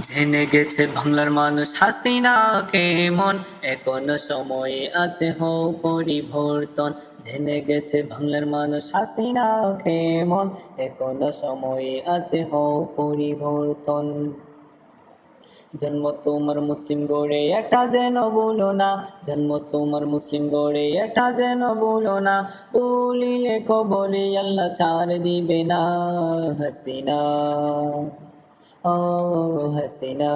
জেনে গেছে বাংলার মানুষ হাসিনা কেমন এখনও সময় আছে হও পরিবর্তন। জেনে গেছে বাংলার মানুষ হাসিনা কেমন এখনও সময় আছে হও পরিবর্তন। জন্ম তোমার মুসলিম গড়ে, এটা যেন বলো না। জন্ম তোমার মুসলিম গড়ে, এটা যেন বলো না। বলিলে কবরে আল্লাহ ছাড় দিবে না হাসিনা। ও হাসিনা।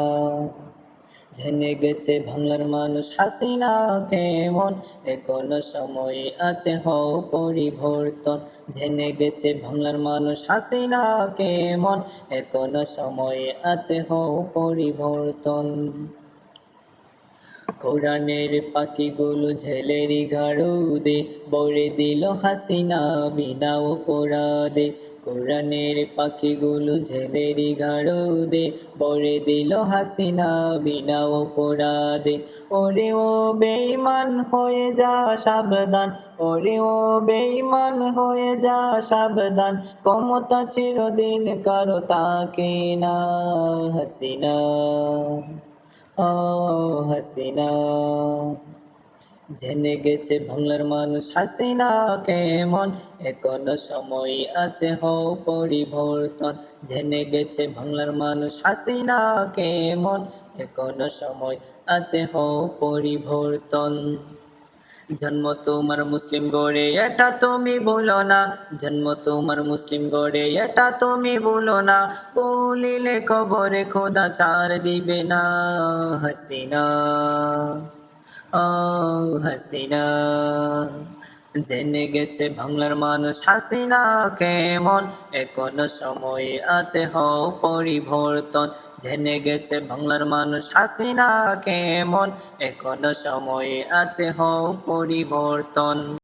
জেনে গেছে বাংলার মানুষ, হাসিনা কেমন? এখনও সময় আছে, হও পরিবর্তন। জেনে গেছে বাংলার মানুষ, হাসিনা কেমন? এখনও সময় আছে, হও পরিবর্তন। কোরআনের পাখিগুলো ঝেলেরি বড়ে দিল হাসিনা বিনা অপরাধে। কোরআনের পাখিগুলো ঝেলেরি গাড়ুদে বড়ে দিল হাসিনা বিনা অপরাধে। ওরে ও বেঈমান, হয়ে যা সাবধান। ওরে ও বেঈমান, হয়ে যা সাবধান। ক্ষমতা চিরদিন কারও তাকে না। হাসিনা, ও হাসিনা। জেনে গেছে বাংলার মানুষ হাসিনা কেমন? এখনও সময় আছে হও পরিবর্তন জেনে গেছে বাংলার মানুষ হাসিনা কেমন? এখনও সময় আছে হও পরিবর্তন জন্ম তোমার মুসলিম গড়ে, এটা তুমি বলো না। জন্ম তোমার মুসলিম গড়ে, এটা তুমি বলো না। বলিলে কবরে খোদা চার দিবে না হাসিনা। হাসিনা। জেনে গেছে বাংলার মানুষ হাসিনা কেমন? এখনও সময় আছে হও পরিবর্তন জেনে গেছে বাংলার মানুষ হাসিনা কেমন? এখনও সময় আছে হও পরিবর্তন